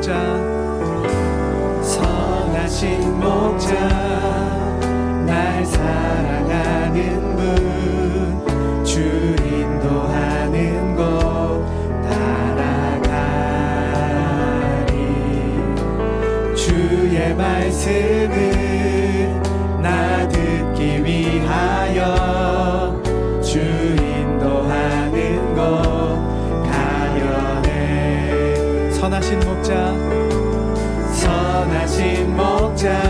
목자 선하신 목자. down.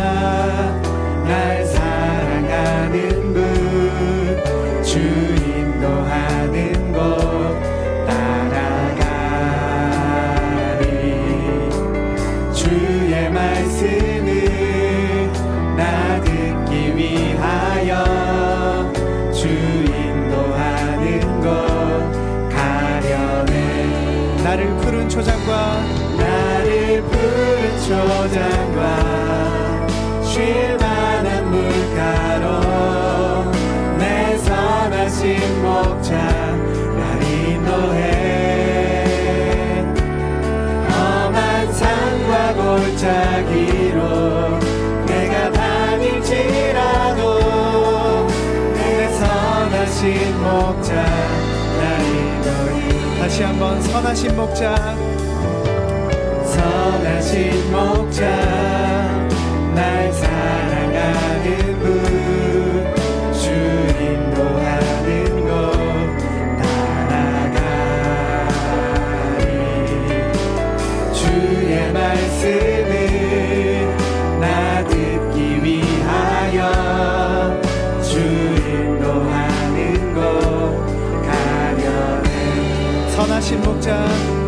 다시 한번 선하신 목자. 선하신 목자. deixar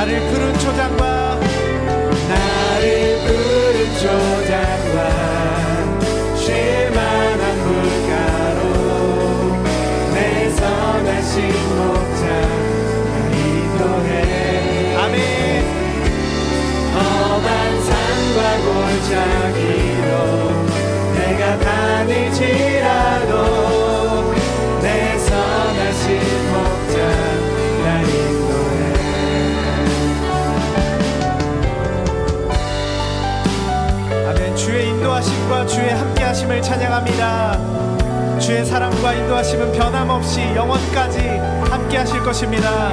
나를 푸른 초장과 나를 푸른 초장과 쉴만한 물가로 내 선하신 목자 나이도해. 아멘. 험한 산과 골짜 찬양합니다. 주의 사랑과 인도하심은 변함없이 영원까지 함께 하실 것입니다.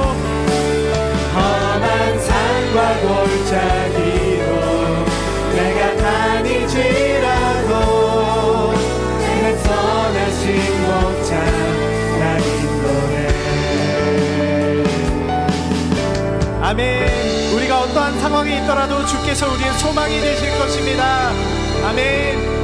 아멘. 우리가 어떠한 상황이 있더라도 주께서 우리의 소망이 되실 것입니다. 아멘.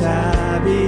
จะบิ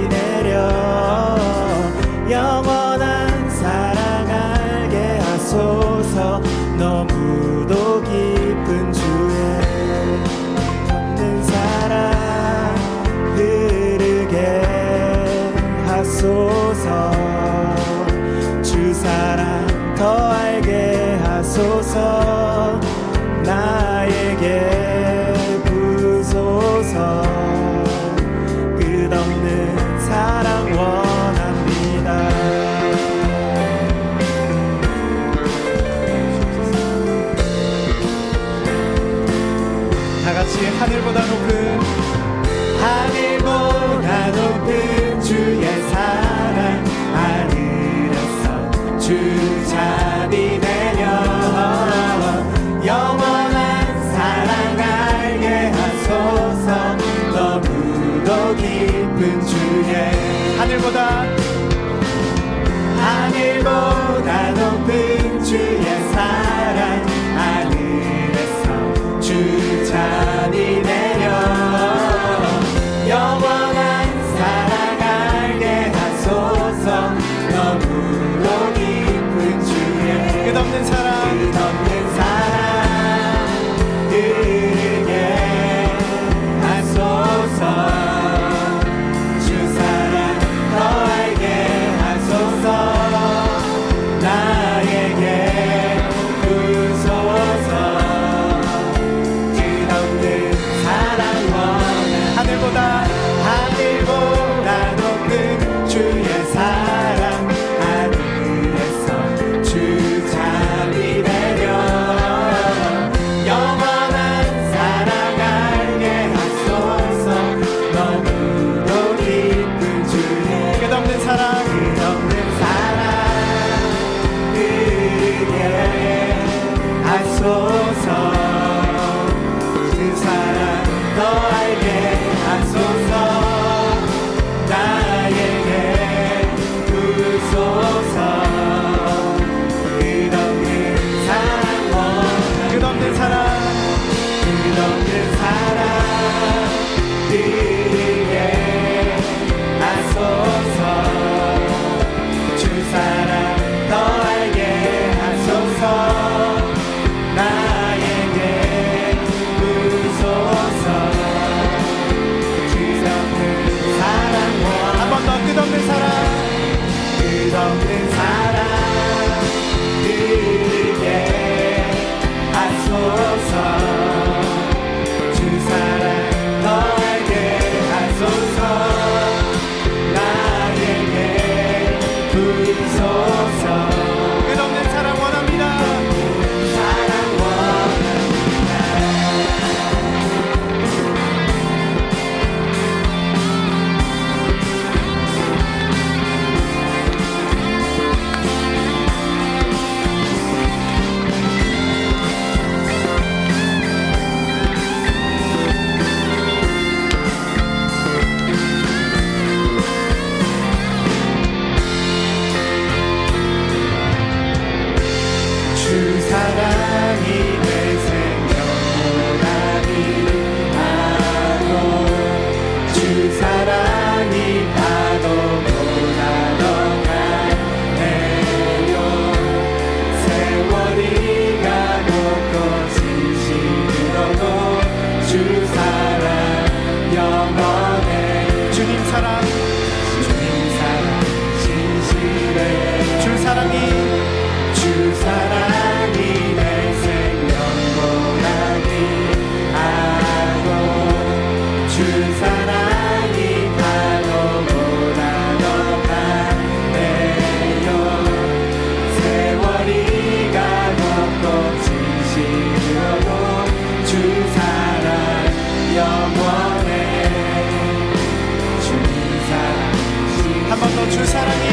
주 사랑이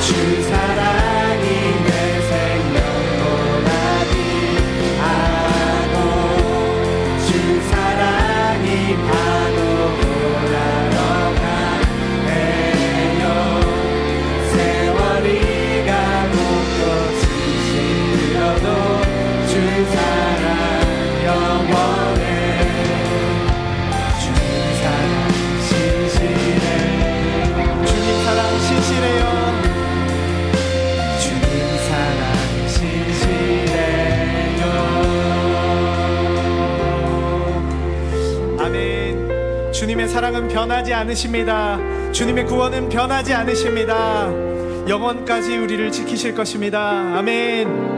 주 사랑이 주님의 사랑은 변하지 않으십니다. 주님의 구원은 변하지 않으십니다. 영원까지 우리를 지키실 것입니다. 아멘.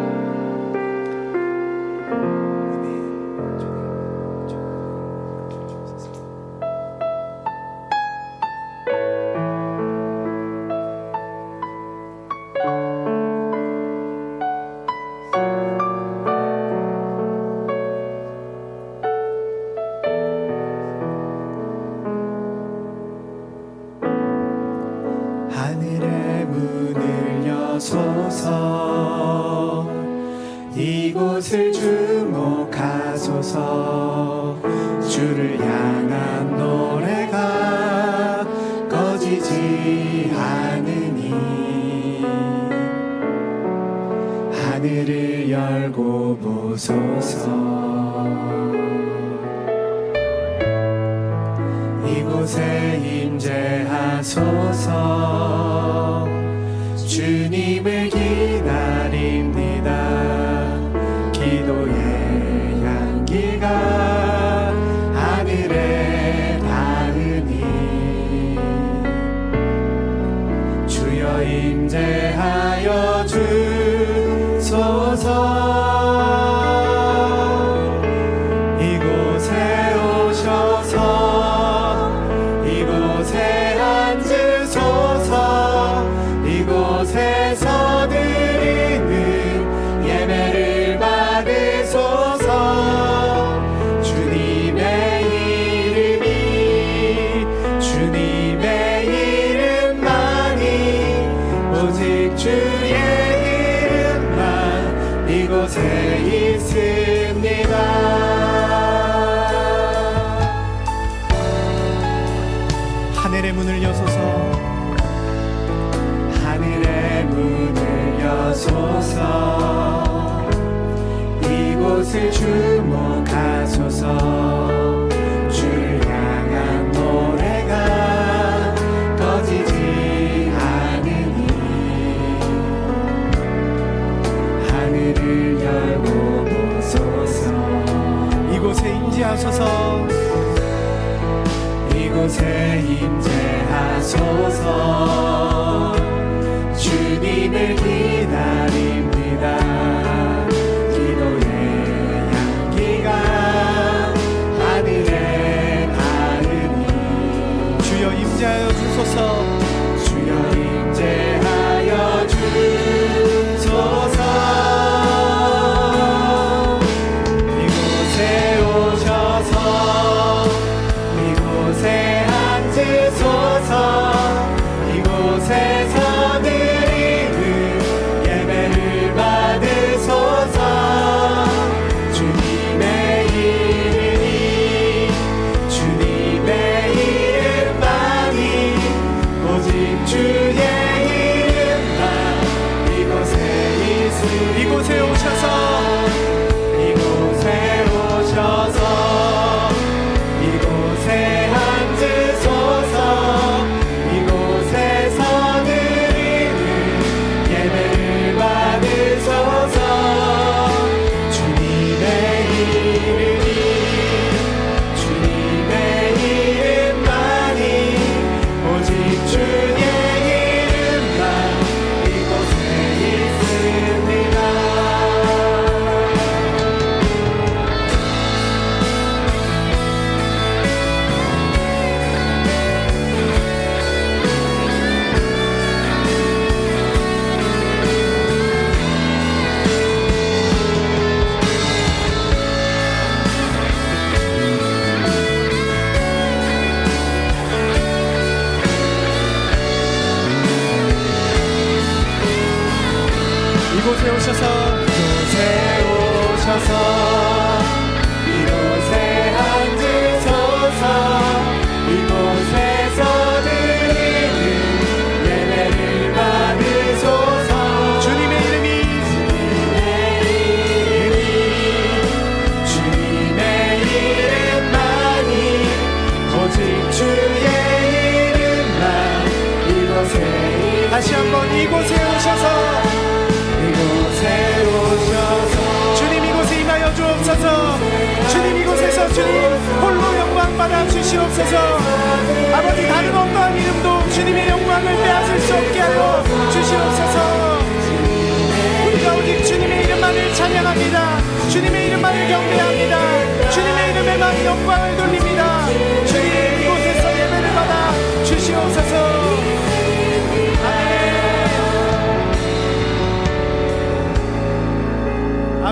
하느니 하늘을 열고 보소서. 이곳에 임재하소서.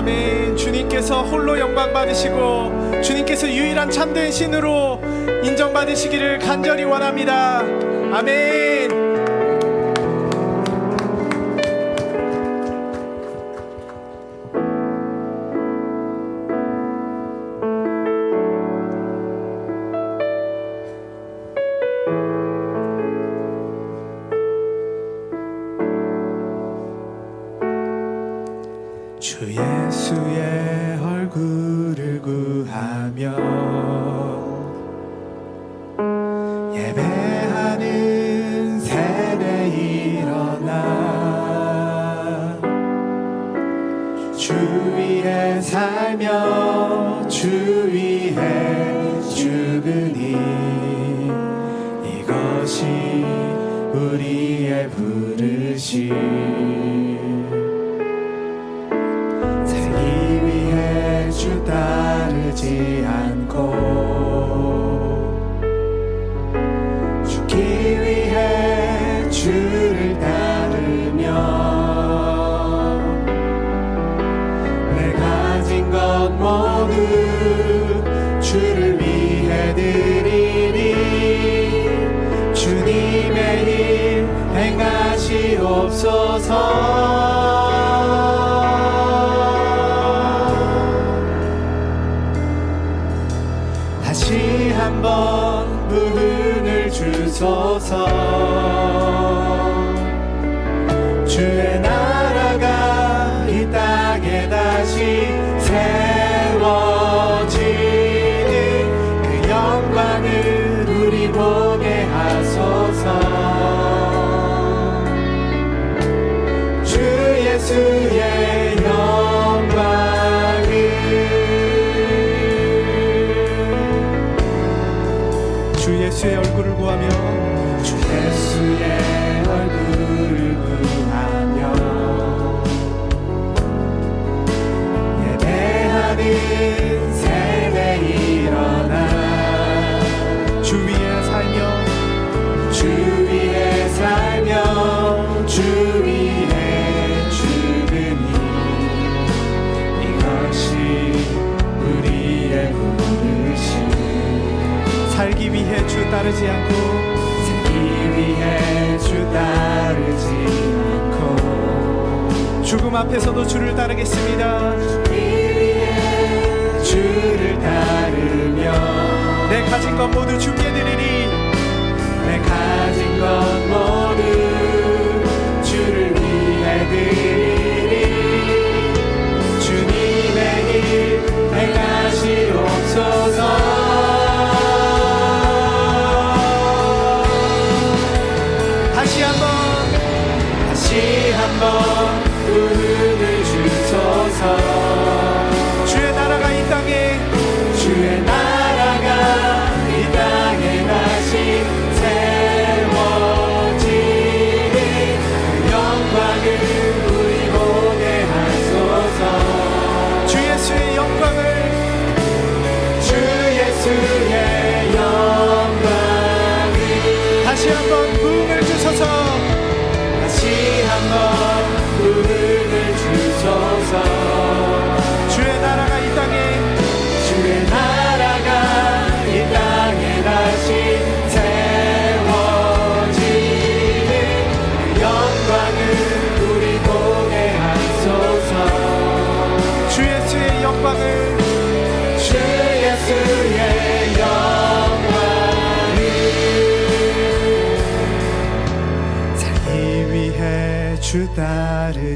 아멘. 주님께서 홀로 영광 받으시고 주님께서 유일한 참된 신으로 인정받으시기를 간절히 원합니다. 아멘. 주위에 살며 주위에 죽으니 이것이 우리의 부르심. 살기 위해 주 따르지 않 song.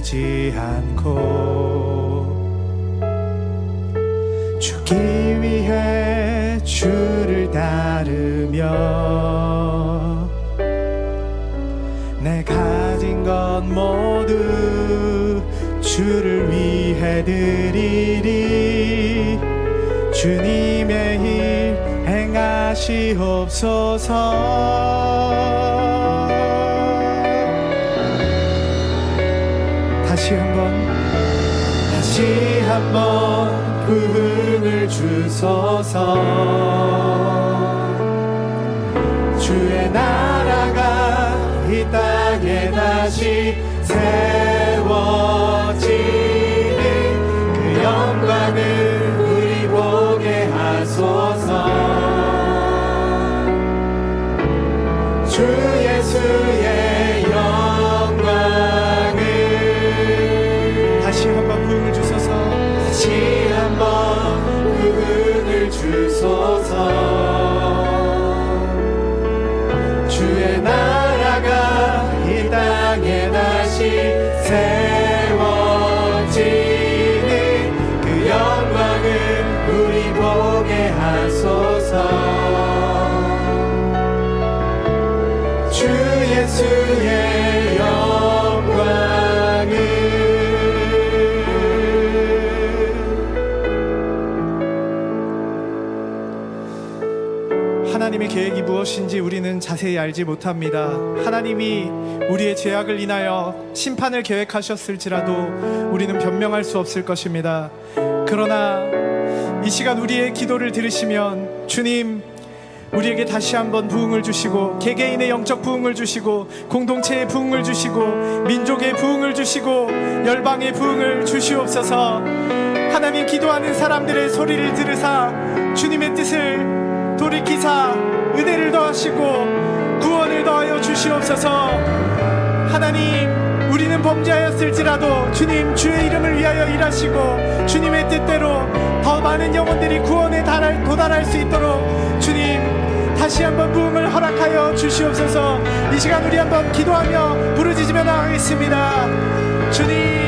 두지 않고 주기 위해 주를 따르며 내 가진 것 모두 주를 위해 드리리. 주님의 일 행하시옵소서. 다시 한번 다시 한번 부흥을 주소서. 주의 나 계획이 무엇인지 우리는 자세히 알지 못합니다. 하나님이 우리의 죄악을 인하여 심판을 계획하셨을지라도 우리는 변명할 수 없을 것입니다. 그러나 이 시간 우리의 기도를 들으시면 주님 우리에게 다시 한번 부흥을 주시고 개개인의 영적 부흥을 주시고 공동체의 부흥을 주시고 민족의 부흥을 주시고 열방의 부흥을 주시옵소서 하나님 기도하는 사람들의 소리를 들으사 주님의 뜻을 돌이키사 은혜를 더하시고 구원을 더하여 주시옵소서. 하나님 우리는 범죄하였을지라도 주님 주의 이름을 위하여 일하시고 주님의 뜻대로 더 많은 영혼들이 구원에 달할, 도달할 수 있도록 주님 다시 한번 부흥을 허락하여 주시옵소서. 이 시간 우리 한번 기도하며 부르짖으며 나가겠습니다. 주님